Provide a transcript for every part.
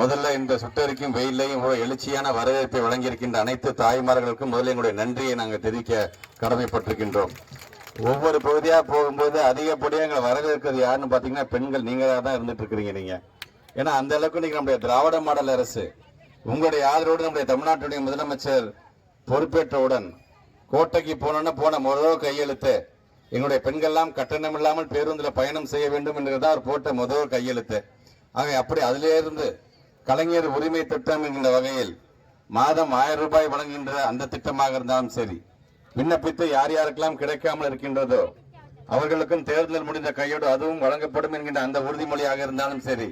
முதல்ல இந்த சுட்டறிக்கும் வெயிலையும் எழுச்சியான வரவேற்பை வழங்கியிருக்கின்ற அனைத்து தாய்மார்களுக்கும் முதல்ல எங்களுடைய நன்றியை நாங்கள் தெரிவிக்க கடமைப்பட்டிருக்கின்றோம். ஒவ்வொரு பகுதியாக போகும்போது அதிகப்படியாக எங்களை வரவேற்கிறது யாருன்னு பார்த்தீங்கன்னா பெண்கள். நீங்களாக தான் இருந்துட்டு இருக்கிறீங்க நீங்கள் ஏன்னா அந்த அளவுக்கு நீங்கள் நம்முடைய திராவிட மாடல் அரசு உங்களுடைய ஆதரவோடு நம்முடைய தமிழ்நாட்டுடைய முதலமைச்சர் பொறுப்பேற்றவுடன் கோட்டைக்கு போனோன்னா போன முதல் கையெழுத்து. எங்களுடைய பெண்கள்லாம் கட்டணம் இல்லாமல் பேருந்தில் பயணம் செய்ய வேண்டும் என்றுதான் அவர் போட்ட முதல் கையெழுத்து. ஆக அப்படி அதிலே இருந்து கலைஞர் உரிமை திட்டம் என்கின்ற வகையில் மாதம் ஆயிரம் ரூபாய் வழங்குகின்ற அந்த திட்டமாக இருந்தாலும் சரி விண்ணப்பித்து யார் யாருக்கெல்லாம் கிடைக்காமல் இருக்கின்றதோ அவர்களுக்கும் தேர்தல் முடிந்த கையோடு அதுவும் வழங்கப்படும் என்கின்ற அந்த உறுதிமொழியாக இருந்தாலும் சரி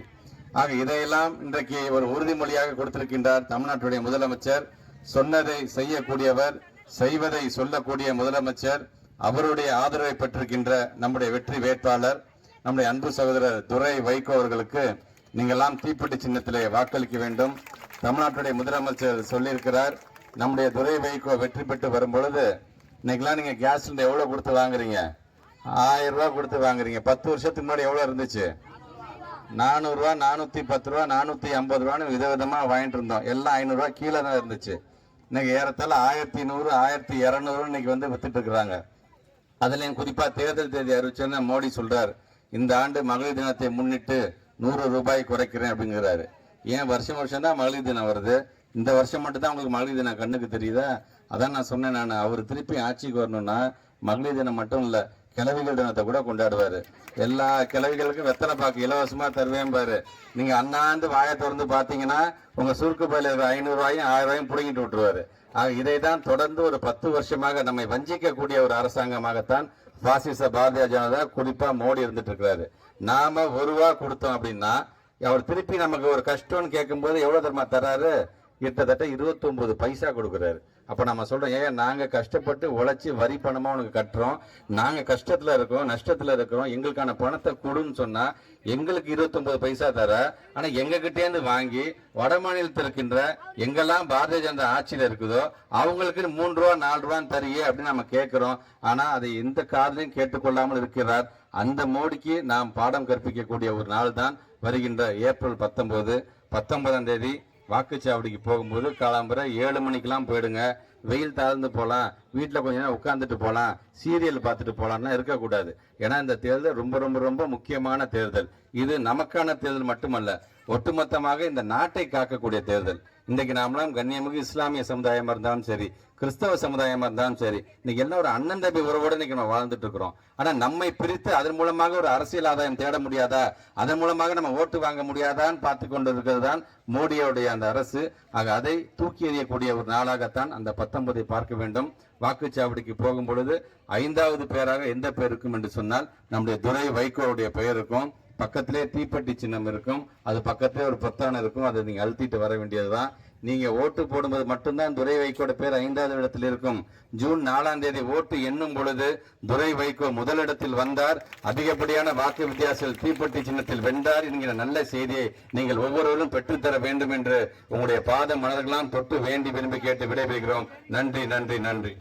ஆக இதையெல்லாம் இன்றைக்கு ஒரு உறுதிமொழியாக கொடுத்திருக்கின்றார் தமிழ்நாட்டுடைய முதலமைச்சர். சொன்னதை செய்யக்கூடியவர் செய்வதை சொல்லக்கூடிய முதலமைச்சர் அவருடைய ஆதரவை பெற்றிருக்கின்ற நம்முடைய வெற்றி வேட்பாளர் நம்முடைய அன்பு சகோதரர் துரை வைகோ அவர்களுக்கு நீங்கெல்லாம் தீப்பெட்டி சின்னத்திலே வாக்களிக்க வேண்டும். தமிழ்நாட்டுடைய முதலமைச்சர் சொல்லியிருக்கிறார் நம்முடைய துறை வைகோ வெற்றி பெற்று வரும்பொழுது இன்னைக்கெல்லாம் நீங்கள் கேஸ் சிலிண்டர் எவ்வளோ கொடுத்து வாங்குறீங்க? ஆயிரம் ரூபா கொடுத்து வாங்குறீங்க. பத்து வருஷத்துக்கு முன்னாடி எவ்வளோ இருந்துச்சு? நானூறுரூவா நானூற்றி பத்து ரூபா நானூற்றி ஐம்பது ரூபான்னு விதவிதமாக வாங்கிட்டு இருந்தோம். எல்லாம் ஐநூறுரூவா கீழே தான் இருந்துச்சு. இன்னைக்கு ஏறத்தால் ஆயிரத்தி நூறு ஆயிரத்தி இரநூறு இன்னைக்கு வந்து வித்துட்டு இருக்கிறாங்க. அதுலேயும் குறிப்பாக தேர்தல் தேதி அறிவிச்சோன்னா மோடி சொல்கிறார் இந்த ஆண்டு மகளிர் தினத்தை முன்னிட்டு நூறு ரூபாய் குறைக்கிறேன் அப்படிங்கிறாரு. ஏன் வருஷம் வருஷம் தான் மகளிர் தினம் வருது? இந்த வருஷம் மட்டும்தான் உங்களுக்கு மகளிர் தினம் கண்ணுக்கு தெரியுதா? அதான் நான் சொன்னேன் நான். அவர் திருப்பி ஆட்சிக்கு வரணும்னா மகளிர் தினம் மட்டும் இல்லை கிழவிகள் தினத்தை கூட கொண்டாடுவார். எல்லா கிழவிகளுக்கும் வெத்தலை பாக்கு இலவசமாக தருவேன் பாரு. நீங்கள் அண்ணாந்து வாயை திறந்து பார்த்தீங்கன்னா உங்கள் சுருக்கு பயில ஐநூறுரூவாயும் ஐநூறு ஆயிரம் ரூபாயும் பிடிங்கிட்டு விட்டுருவாரு. இதை தான் தொடர்ந்து ஒரு பத்து வருஷமாக நம்மை வஞ்சிக்கக்கூடிய ஒரு அரசாங்கமாகத்தான் பாசிச பாரதிய ஜனதா குறிப்பா மோடி இருந்துட்டு இருக்கிறாரு நாம ஒரு ரூபா கொடுத்தோம் அப்படின்னா அவர் திருப்பி நமக்கு ஒரு கஷ்டம்னு கேட்கும்போது எவ்வளவு தர்மா தராரு கிட்டத்தட்ட 29 பைசா கொடுக்குறாரு. அப்போ நம்ம சொல்கிறோம் ஏன் நாங்கள் கஷ்டப்பட்டு உழைச்சி வரி பணமாக உனக்கு கட்டுறோம். நாங்கள் கஷ்டத்தில் இருக்கோம் நஷ்டத்தில் இருக்கிறோம். எங்களுக்கான பணத்தை கொடுன்னு சொன்னால் எங்களுக்கு 29 பைசா தர ஆனால் எங்ககிட்டேருந்து வாங்கி வட மாநிலத்தில் இருக்கின்ற எங்கெல்லாம் பாரதிய ஜனதா ஆட்சியில் இருக்குதோ அவங்களுக்கு மூன்று ரூபா நாலு ரூபான்னு தரியே அப்படின்னு நம்ம கேட்குறோம். ஆனால் அதை எந்த காதலையும் கேட்டுக்கொள்ளாமல் இருக்கிறார். அந்த மோடிக்கு நாம் பாடம் கற்பிக்கக்கூடிய ஒரு நாள் தான் வருகின்ற ஏப்ரல் பத்தொம்போது பத்தொன்பதாம் தேதி வாக்குச்சாவடிக்கு போகும்போது காலம்புரை ஏழு மணிக்கெலாம் போயிடுங்க. வெயில் தாழ்ந்து போகலாம் வீட்டில் கொஞ்ச நேரம் உட்காந்துட்டு போகலாம் சீரியல் பார்த்துட்டு போகலாம்னா இருக்கக்கூடாது. ஏன்னா இந்த தேர்தல் ரொம்ப ரொம்ப ரொம்ப முக்கியமான தேர்தல். இது நமக்கான தேர்தல் மட்டுமல்ல ஒட்டுமொத்தமாக இந்த நாட்டை காக்கக்கூடிய தேர்தல். இன்றைக்கு நாமெல்லாம் கண்ணியமிகு இஸ்லாமிய சமுதாயமா இருந்தாலும் சரி கிறிஸ்தவ சமுதாயமா இருந்தாலும் சரி இன்னைக்கு எல்லாம் ஒரு அண்ணன் தம்பி உறவோடு இன்னைக்கு நம்ம வாழ்ந்துட்டு இருக்கிறோம். ஆனா நம்மை பிரித்து அதன் மூலமாக ஒரு அரசியல் ஆதாயம் தேட முடியாதா? அதன் மூலமாக நம்ம ஓட்டு வாங்க முடியாதான்னு பார்த்து கொண்டு இருக்கிறது தான் மோடியோடைய அந்த அரசு. ஆக அதை தூக்கி எறியக்கூடிய ஒரு நாளாகத்தான் அந்த பத்தொன்பதை பார்க்க வேண்டும். வாக்குச்சாவடிக்கு போகும் பொழுது ஐந்தாவது பேராக எந்த பேருக்கும் என்று சொன்னால் நம்முடைய துரை வைகோவுடைய பெயருக்கும் பக்கத்திலே தீப்பெட்டி சின்னம் இருக்கும். அது பக்கத்திலே ஒரு பொத்தான இருக்கும். அதை நீங்க அழுத்திட்டு வர வேண்டியதுதான். நீங்க ஓட்டு போடும்போது மட்டும்தான் துரை வைகோட பேர் ஐந்தாவது இடத்தில் இருக்கும். ஜூன் நாலாம் தேதி ஓட்டு எண்ணும் பொழுது துரை வைகோ முதலிடத்தில் வந்தார். அதிகப்படியான வாக்கு வித்தியாசத்தில் தீப்பெட்டி சின்னத்தில் வென்றார் என்கிற நல்ல செய்தியை நீங்கள் ஒவ்வொருவரும் பெற்றுத்தர வேண்டும் என்று உங்களுடைய பாத மலர்களாம் தொட்டு வேண்டி விரும்பி கேட்டு விடைபெறுகிறோம். நன்றி நன்றி நன்றி.